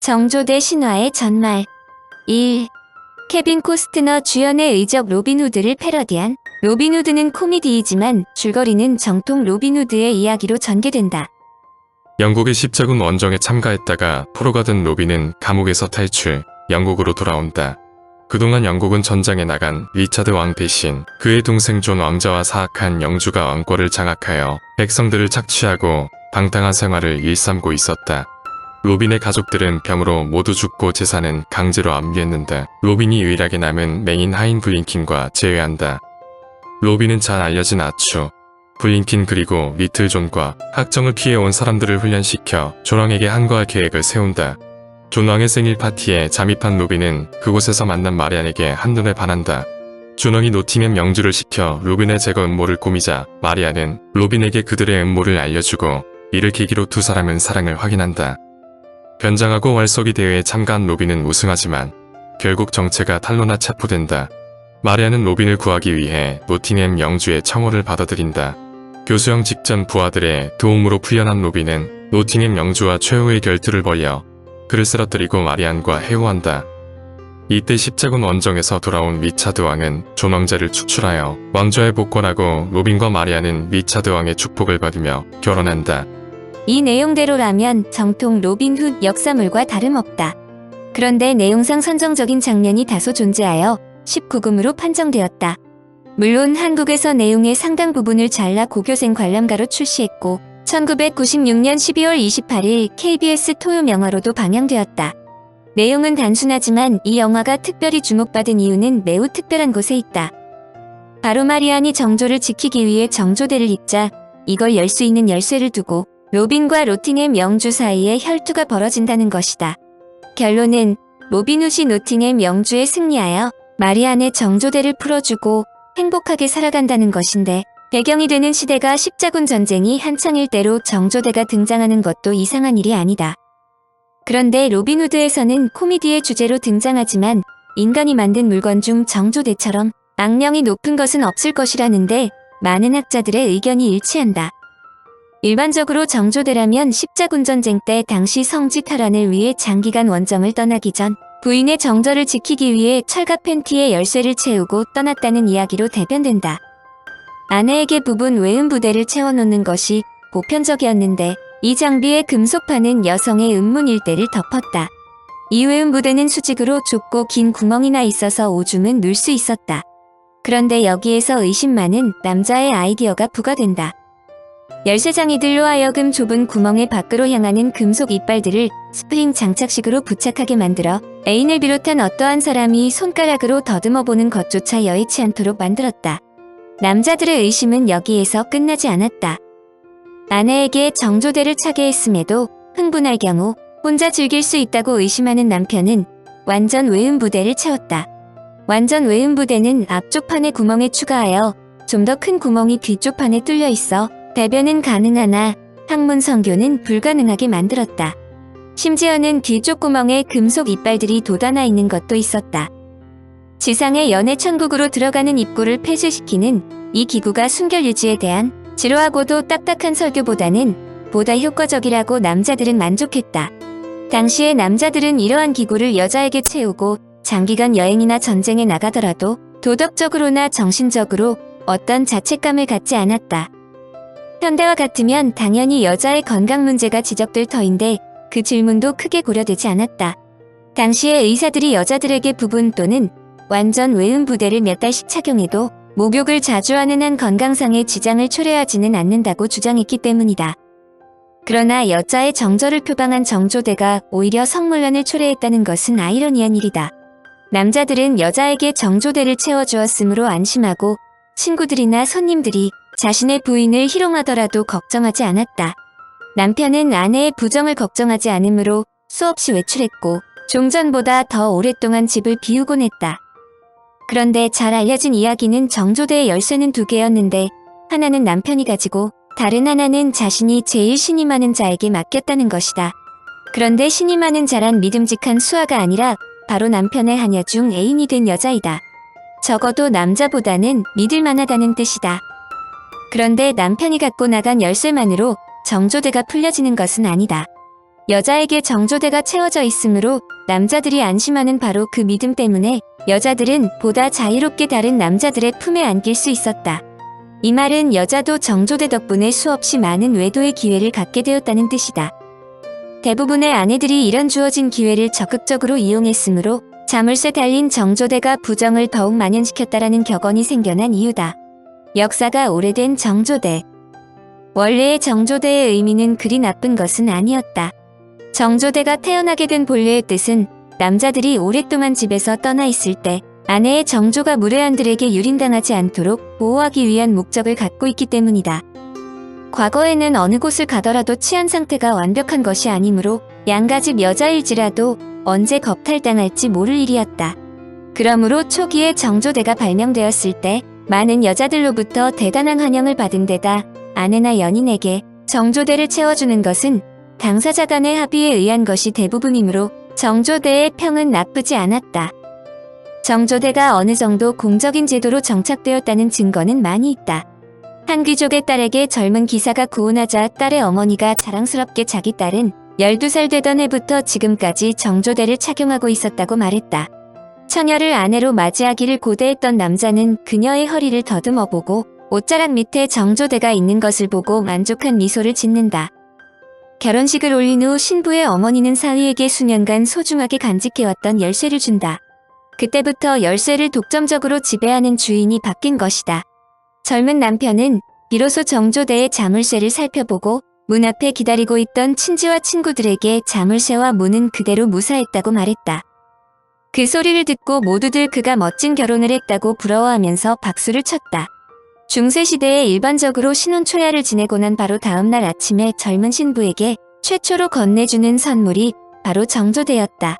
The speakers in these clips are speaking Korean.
정조대 신화의 전말 1. 케빈 코스트너 주연의 의적 로빈후드를 패러디한 로빈후드는 코미디이지만 줄거리는 정통 로빈후드의 이야기로 전개된다. 영국의 십자군 원정에 참가했다가 포로가 된 로빈은 감옥에서 탈출, 영국으로 돌아온다. 그동안 영국은 전장에 나간 리차드 왕 대신 그의 동생 존 왕자와 사악한 영주가 왕권을 장악하여 백성들을 착취하고 방탕한 생활을 일삼고 있었다. 로빈의 가족들은 병으로 모두 죽고 재산은 강제로 압류했는데 로빈이 유일하게 남은 맹인 하인 블링킨과 재회한다. 로빈은 잘 알려진 아추, 블링킨 그리고 리틀 존과 학정을 피해온 사람들을 훈련시켜 존왕에게 항거할 계획을 세운다. 존왕의 생일 파티에 잠입한 로빈은 그곳에서 만난 마리안에게 한눈에 반한다. 존왕이 노팅햄 영주를 시켜 로빈의 제거 음모를 꾸미자 마리안은 로빈에게 그들의 음모를 알려주고 이를 계기로 두 사람은 사랑을 확인한다. 변장하고 활쏘기 대회에 참가한 로빈은 우승하지만 결국 정체가 탄로나 체포된다. 마리아는 로빈을 구하기 위해 노팅햄 영주의 청혼을 받아들인다. 교수형 직전 부하들의 도움으로 풀려난 로빈은 노팅햄 영주와 최후의 결투를 벌여 그를 쓰러뜨리고 마리안과 해오한다. 이때 십자군 원정에서 돌아온 리차드 왕은 존 왕자를 축출하여 왕좌에 복권하고 로빈과 마리아는 리차드 왕의 축복을 받으며 결혼한다. 이 내용대로라면 정통 로빈훗 역사물과 다름없다. 그런데 내용상 선정적인 장면이 다소 존재하여 19금으로 판정되었다. 물론 한국에서 내용의 상당 부분을 잘라 고교생 관람가로 출시했고 1996년 12월 28일 KBS 토요 영화로도 방영되었다. 내용은 단순하지만 이 영화가 특별히 주목받은 이유는 매우 특별한 곳에 있다. 바로 마리안이 정조를 지키기 위해 정조대를 잇자 이걸 열 수 있는 열쇠를 두고 로빈과 로팅햄 영주 사이에 혈투가 벌어진다는 것이다. 결론은 로빈훗이 노팅햄 영주에 승리하여 마리안의 정조대를 풀어주고 행복하게 살아간다는 것인데 배경이 되는 시대가 십자군 전쟁이 한창일 때로 정조대가 등장하는 것도 이상한 일이 아니다. 그런데 로빈후드에서는 코미디의 주제로 등장하지만 인간이 만든 물건 중 정조대처럼 악령이 높은 것은 없을 것이라는데 많은 학자들의 의견이 일치한다. 일반적으로 정조대라면 십자군 전쟁 때 당시 성지 탈환을 위해 장기간 원정을 떠나기 전 부인의 정절을 지키기 위해 철갑 팬티에 열쇠를 채우고 떠났다는 이야기로 대변된다. 아내에게 부분 외음 부대를 채워놓는 것이 보편적이었는데 이 장비의 금속판은 여성의 음문 일대를 덮었다. 이 외음 부대는 수직으로 좁고 긴 구멍이나 있어서 오줌은 눌 수 있었다. 그런데 여기에서 의심 많은 남자의 아이디어가 부과된다. 열쇠장이 들로 하여금 좁은 구멍의 밖으로 향하는 금속 이빨들을 스프링 장착식으로 부착하게 만들어 애인을 비롯한 어떠한 사람이 손가락으로 더듬어 보는 것조차 여의치 않도록 만들었다. 남자들의 의심은 여기에서 끝나지 않았다. 아내에게 정조대를 차게 했음에도 흥분할 경우 혼자 즐길 수 있다고 의심하는 남편은 완전 외음 부대를 채웠다. 완전 외음 부대는 앞쪽 판에 구멍에 추가하여 좀 더 큰 구멍이 뒤쪽 판에 뚫려 있어 배변은 가능하나 항문 성교는 불가능하게 만들었다. 심지어는 뒤쪽 구멍에 금속 이빨들이 돋아나 있는 것도 있었다. 지상의 연애 천국으로 들어가는 입구를 폐쇄시키는 이 기구가 순결 유지에 대한 지루하고도 딱딱한 설교보다는 보다 효과적이라고 남자들은 만족했다. 당시의 남자들은 이러한 기구를 여자에게 채우고 장기간 여행이나 전쟁에 나가더라도 도덕적으로나 정신적으로 어떤 자책감을 갖지 않았다. 현대와 같으면 당연히 여자의 건강 문제가 지적될 터인데 그 질문도 크게 고려되지 않았다. 당시의 의사들이 여자들에게 부분 또는 완전 외음 부대를 몇 달씩 착용해도 목욕을 자주 하는 한 건강상의 지장을 초래하지는 않는다고 주장했기 때문이다. 그러나 여자의 정절을 표방한 정조대가 오히려 성문란을 초래했다는 것은 아이러니한 일이다. 남자들은 여자에게 정조대를 채워주었으므로 안심하고 친구들이나 손님들이 자신의 부인을 희롱하더라도 걱정하지 않았다. 남편은 아내의 부정을 걱정하지 않으므로 수없이 외출했고 종전보다 더 오랫동안 집을 비우곤 했다. 그런데 잘 알려진 이야기는 정조대의 열쇠는 두 개였는데 하나는 남편이 가지고 다른 하나는 자신이 제일 신이 많은 자에게 맡겼다는 것이다. 그런데 신이 많은 자란 믿음직한 수아가 아니라 바로 남편의 하녀 중 애인이 된 여자이다. 적어도 남자보다는 믿을 만하다는 뜻이다. 그런데 남편이 갖고 나간 열쇠만으로 정조대가 풀려지는 것은 아니다. 여자에게 정조대가 채워져 있으므로 남자들이 안심하는 바로 그 믿음 때문에 여자들은 보다 자유롭게 다른 남자들의 품에 안길 수 있었다. 이 말은 여자도 정조대 덕분에 수없이 많은 외도의 기회를 갖게 되었다는 뜻이다. 대부분의 아내들이 이런 주어진 기회를 적극적으로 이용했으므로 자물쇠 달린 정조대가 부정을 더욱 만연시켰다라는 격언이 생겨난 이유다. 역사가 오래된 정조대. 원래의 정조대의 의미는 그리 나쁜 것은 아니었다. 정조대가 태어나게 된 본래의 뜻은 남자들이 오랫동안 집에서 떠나 있을 때 아내의 정조가 무례한들에게 유린당하지 않도록 보호하기 위한 목적을 갖고 있기 때문이다. 과거에는 어느 곳을 가더라도 치안 상태가 완벽한 것이 아니므로 양가집 여자일지라도 언제 겁탈당할지 모를 일이었다. 그러므로 초기에 정조대가 발명되었을 때 많은 여자들로부터 대단한 환영을 받은 데다 아내나 연인에게 정조대를 채워주는 것은 당사자 간의 합의에 의한 것이 대부분이므로 정조대의 평은 나쁘지 않았다. 정조대가 어느 정도 공적인 제도로 정착되었다는 증거는 많이 있다. 한 귀족의 딸에게 젊은 기사가 구원하자 딸의 어머니가 자랑스럽게 자기 딸은 12살 되던 해부터 지금까지 정조대를 착용하고 있었다고 말했다. 처녀를 아내로 맞이하기를 고대했던 남자는 그녀의 허리를 더듬어 보고 옷자락 밑에 정조대가 있는 것을 보고 만족한 미소를 짓는다. 결혼식을 올린 후 신부의 어머니는 사위에게 수년간 소중하게 간직해왔던 열쇠를 준다. 그때부터 열쇠를 독점적으로 지배하는 주인이 바뀐 것이다. 젊은 남편은 비로소 정조대의 자물쇠를 살펴보고 문 앞에 기다리고 있던 친지와 친구들에게 자물쇠와 문은 그대로 무사했다고 말했다. 그 소리를 듣고 모두들 그가 멋진 결혼을 했다고 부러워하면서 박수를 쳤다. 중세시대에 일반적으로 신혼 초야를 지내고 난 바로 다음날 아침에 젊은 신부에게 최초로 건네주는 선물이 바로 정조대였다.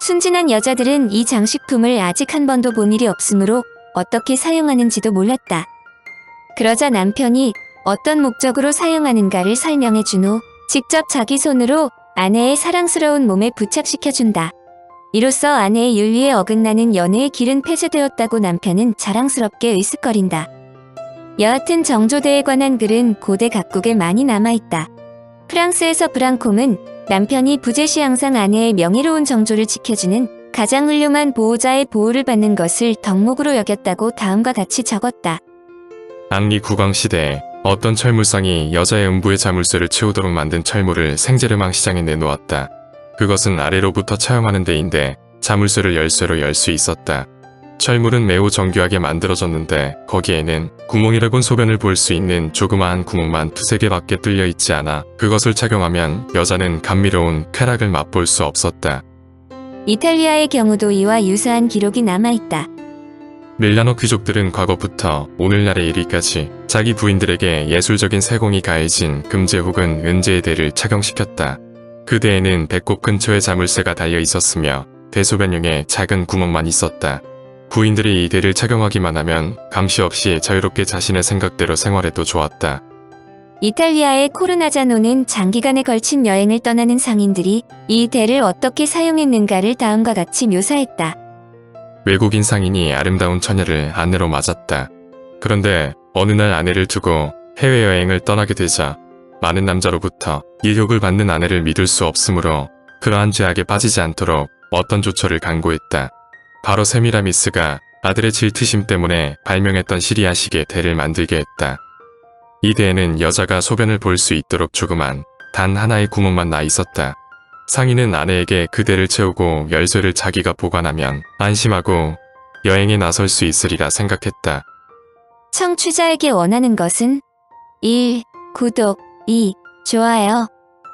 순진한 여자들은 이 장식품을 아직 한 번도 본 일이 없으므로 어떻게 사용하는지도 몰랐다. 그러자 남편이 어떤 목적으로 사용하는가를 설명해 준 후 직접 자기 손으로 아내의 사랑스러운 몸에 부착시켜준다. 이로써 아내의 윤리에 어긋나는 연애의 길은 폐쇄되었다고 남편은 자랑스럽게 의쓱거린다. 여하튼 정조대에 관한 글은 고대 각국에 많이 남아있다. 프랑스에서 브랑콤은 남편이 부재시 항상 아내의 명예로운 정조를 지켜주는 가장 훌륭한 보호자의 보호를 받는 것을 덕목으로 여겼다고 다음과 같이 적었다. 앙리 국왕 시대에 어떤 철물상이 여자의 음부의 자물쇠를 채우도록 만든 철물을 생제르망 시장에 내놓았다. 그것은 아래로부터 차용하는 데인데 자물쇠를 열쇠로 열 수 있었다. 철물은 매우 정교하게 만들어졌는데 거기에는 구멍이라곤 소변을 볼 수 있는 조그마한 구멍만 두세 개밖에 뚫려 있지 않아 그것을 착용하면 여자는 감미로운 쾌락을 맛볼 수 없었다. 이탈리아의 경우도 이와 유사한 기록이 남아있다. 밀라노 귀족들은 과거부터 오늘날에 이르기까지 자기 부인들에게 예술적인 세공이 가해진 금제 혹은 은제의 대를 착용시켰다. 그 대에는 배꼽 근처에 자물쇠가 달려 있었으며 대소변용에 작은 구멍만 있었다. 부인들이 이 대를 착용하기만 하면 감시 없이 자유롭게 자신의 생각대로 생활해도 좋았다. 이탈리아의 코르나자노는 장기간에 걸친 여행을 떠나는 상인들이 이 대를 어떻게 사용했는가를 다음과 같이 묘사했다. 외국인 상인이 아름다운 처녀를 아내로 맞았다. 그런데 어느 날 아내를 두고 해외여행을 떠나게 되자 많은 남자로부터 일욕을 받는 아내를 믿을 수 없으므로 그러한 죄악에 빠지지 않도록 어떤 조처를 강구했다. 바로 세미라미스가 아들의 질투심 때문에 발명했던 시리아식의 대를 만들게 했다. 이 대에는 여자가 소변을 볼 수 있도록 조그만 단 하나의 구멍만 나 있었다. 상인은 아내에게 그 대를 채우고 열쇠를 자기가 보관하면 안심하고 여행에 나설 수 있으리라 생각했다. 청취자에게 원하는 것은 1. 구독 2. 좋아요